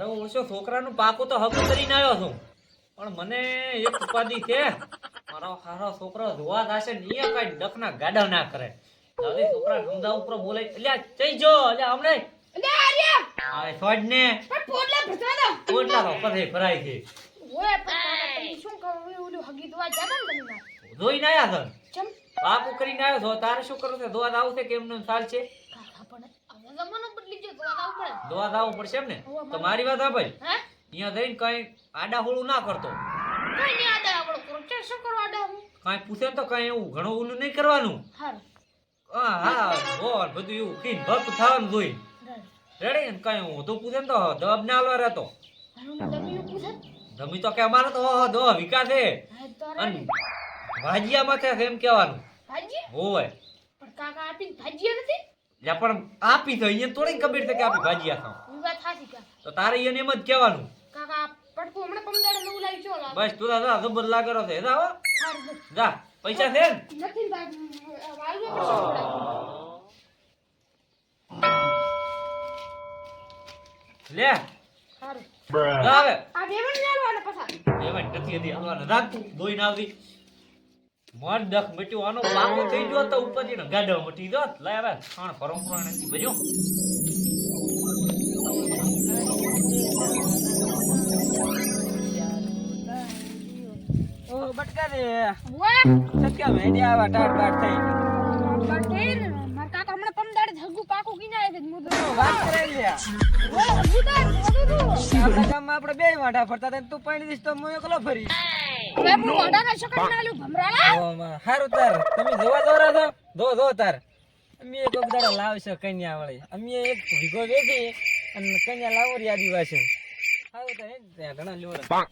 મારો ઓછો છોકરાનું પાકું તો હકું કરીને આવ્યો છું. પણ મને એક ઉપાધિ છે. મારો હારો છોકરો જોવા થશે ને એ કઈ ડખના ગાડા ના કરે. હવે છોકરા સમજાવ ઉપર બોલે એટલે જઈ જો એટલે હમણે અલે આર્યા આ છોડ ને. પોટલા ભસવા દો ઓટલા તો પછી ભરાય છે. ઓય પણ શું કરો ઓલું હગી દવા જાતા ને તમે ના આયા છો? પાકું કરીને આવ્યો છો? તારે શું કરું છે? દોવા આવું છે કે એમનું ચાલ છે કાકા પણ હવે જમાનો બદલી ગયો દવા દોવા પડશે એમ ને તો મારી વાત ભાઈ અહીંયા જઈને કઈ આડા હોળું ના કરતો. કઈ નહીં આડા આપણો કરો. શું કરવા આડા હું? કાંઈ પૂછે તો કઈ એવું ઘણું ઓલું નહીં કરવાનું. હા હા બોલ બધું એવું કીન ભક્ત થવાનું જોઈ રેડી? ને કઈ હું તો પૂછે તો દબ ના આલવા રહેતો. જમી તો કે અમારે તો ઓહો દો વિકાસ છે. અને ભાજીયા છે એમ કહેવાનું. ભાજી હોય પણ કાકા આપીને ભાજીયા નથી? લે પણ આપી તો અહીંયા થોડી ખબર છે કે આપી ભાજીયા ખાવ વાત સાચી કાકા તો તારે એને એમ જ કહેવાનું. કાકા પડતું હમણાં પમદાડે નવું લાવી ચો બસ તું દાદા જબર લાગેલો છે. જા પૈસા છે નથી વાલવા પડશે લે હારું. આવે આ દેવન લેવાનો લેવાના દેવન નથી હતી હાલવાના. રાખ દોઈ ના આવતી મન દખ મટ્યું આનો પાકો થઈ ગયો તો ઉપરથી ને ગાડો મટી ગયો. લે હવે ખાણ પરંપરા નથી બજો ઓ બટકા રે સત્યા મેડિયા આવા ટાટ બાટ થઈ. બટેર માર કાકા હમણાં પમદાડે હગુ પાકું કીને આવે છે મુદ્દો. ઓ, વાત કરે લે ઓ તું આપણા ગામમાં આપણે બે વાટા ફરતા તું પાણી દીસ તો હું એકલો ફરી લે હું ના લ્યું ભમરાળા? ઓ માં હારું તાર. તમે જોવા દોરા છો? જો જો તાર. અમે એક દાડા લાવશો કન્યા વાળી. અમે એક વીઘો વેચી અને કન્યા લાવરી આદિવાસી. હારું તાર ત્યાં ઘણા લોરા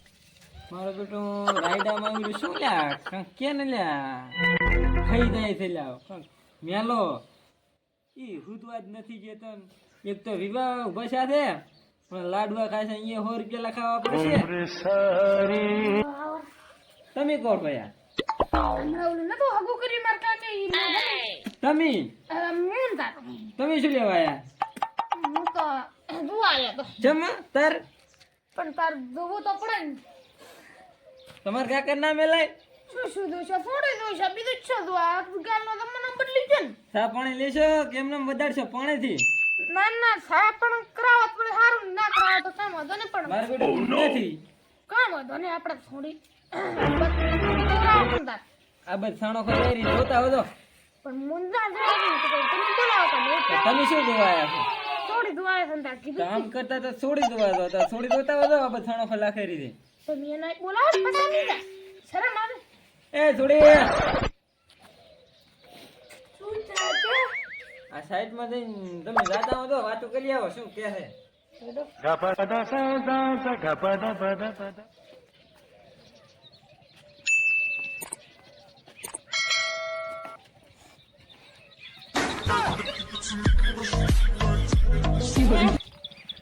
મારો બેટો રાયડામાં આવ્યું શું લ્યા? કાંઈક કે ને લ્યા? ખાઈ જાય છે લ્યા મેલો. ઈ હુદવા જ નથી જતો એક તો વિવાહ ઊભા સાથે પણ લાડવા ખાશે અહીંયા સો રૂપિયા લખાવા પડશે. તમે કોણ ભયા? નતું હગુ કરી માર કાકે ઈ તમે? તાર તમે શું લેવા આયા હું તો જોવા આવ્યો તો. જમા? તાર? પણ તાર જોવું તો પડે ને. તમારા કાકા ના મેલાય શું શું દોશે ફોડી દોશે બીજું જ શું દો આ ગાલનો જમાનો બદલી ગયો ને. સા પાણી લેશો? કેમ નામ વધારશો પાણીથી? ના ના સા પણ કરાવો પણ સારું ના કરાવો તો કામ વાંધો નહીં પણ મારે બેટું દૂધ નથી. કાંઈ વાંધો નહીં આપણે તાર આ બધ સાણો ખોલાઈ જોતા હોતો પણ મુંજા જોઈ તો તમે બોલાવો તો તમે શું જોવા આયા છો થોડી દુઆએ સંતા કીધું કામ કરતા તો છોડી દોવા દો તો છોડી દોતા હોતો આ બધ સાણો ખોલા કરી દે તમે એને બોલાવો ને પછી શરમ આવે. એ છોડી શું થાય આ સાઈડમાં જઈને તમે જાતા હો તો વાતો કરી આવો શું કે છે?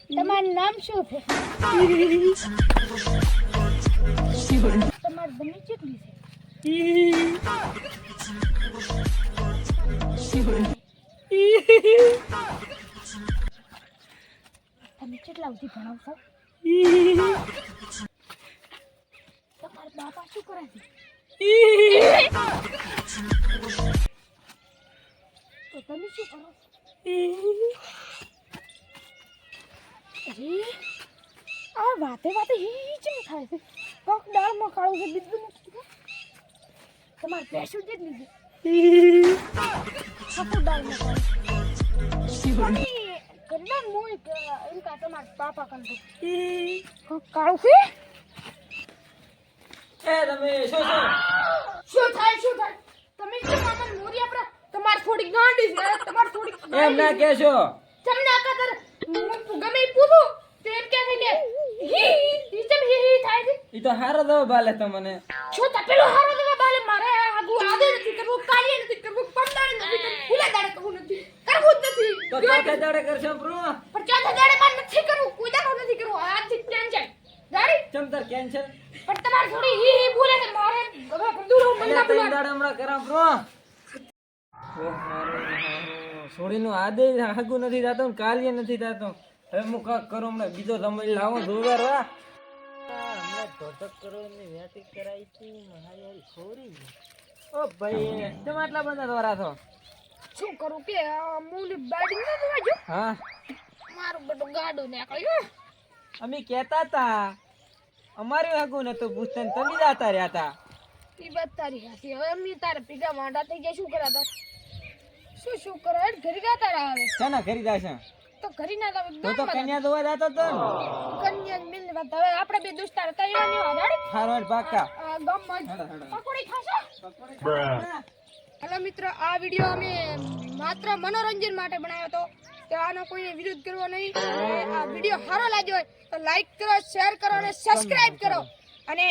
તમારું નામ શું છે? તમારી બની કેટલી છે? તમે કેટલા સુધી ભણાવશો? તમારા બાપા શું કરે છે? તો તમે શું કરો અરે આ વાતે વાતે હી ચમ થાય છે? કોક દાળમાં કાળું છે બીજું નથી તમારે ભેંસું જેટલી છે આખું દાળમાં કાળું કદાચ મોય એમ કા તમારા પાપા કંટો કોક કાળું છે? એ તમે શું શું શું થાય શું થાય? તમે કેમ મામા મોરી આપણે તમાર થોડી ગાંડી છે તમાર થોડી એમ ના કેશો તમને હું ગમે પૂછું તો એમ કે કે હી હી તમ હી હી થાય છે? ઈ તો હારો દો બાલે તમને. છો તા પેલો હારો દેવા બાલે મારે આગુ આદે નથી કરવું કાર્ય નથી કરવું પંદાડે નથી કરવું ફૂલે દાડે કરવું નથી કરવું જ નથી. તો ચોથે દાડે કરશો પ્રો પણ ચોથે દાડે માં નથી કરવું કોઈ દાડો નથી કરવું આજથી ટેન્શન ગાડી ચમતર કેન્સલ પણ તમારે થોડી હી હી બોલે છે મારે હવે પંદુરો હું મંદા બોલે દાડે હમણાં કરા પ્રો છોડીનું આદે હાગું નથી થતું ને કાલ્ય નથી થતું. હવે હું કાક કરું હમણાં બીજો સમય લાવો જોરદાર વા હમણાં ધોધક કરાઈ હતી ઓ ભાઈ આટલા બધા દોરા છો? શું કરું કે મૂલી બાડી ન હા? મારું બધું ગાડું નીકળ્યું અમે કહેતા હતા અમારું આગું નતું પૂછતા તમે જાતા રહ્યા હતા. વાત તારી હવે અમે તારે પીગા માંડા થઈ ગયા શું કરાતા? શું શું કરો? હેડ ઘરે ગયા તારા હવે. શાના ખરીદા છે? તો ઘરી ના તમે તો તો કન્યા દોવા જાતો તો કન્યા મિલ વાત હવે આપણે બે દોસ્તાર તૈયારની વાડાડી હારો પાકા આ ગામમાં પકોડી ખાશો? હેલો મિત્રો આ વીડિયો અમે માત્ર મનોરંજન માટે બનાવ્યો હતો. કે આનો કોઈને વિરોધ કરવો નહીં. આ વીડિયો સારો લાગ્યો હોય તો લાઈક કરો શેર કરો અને સબસ્ક્રાઇબ કરો. અને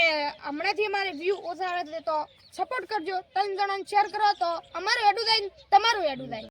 હમણાંથી અમારે વ્યૂ ઓછા આવે તો સપોર્ટ કરજો. ત્રણ જણાને શેર કરો, તો અમારું એડું થાય તમારું એડું થાય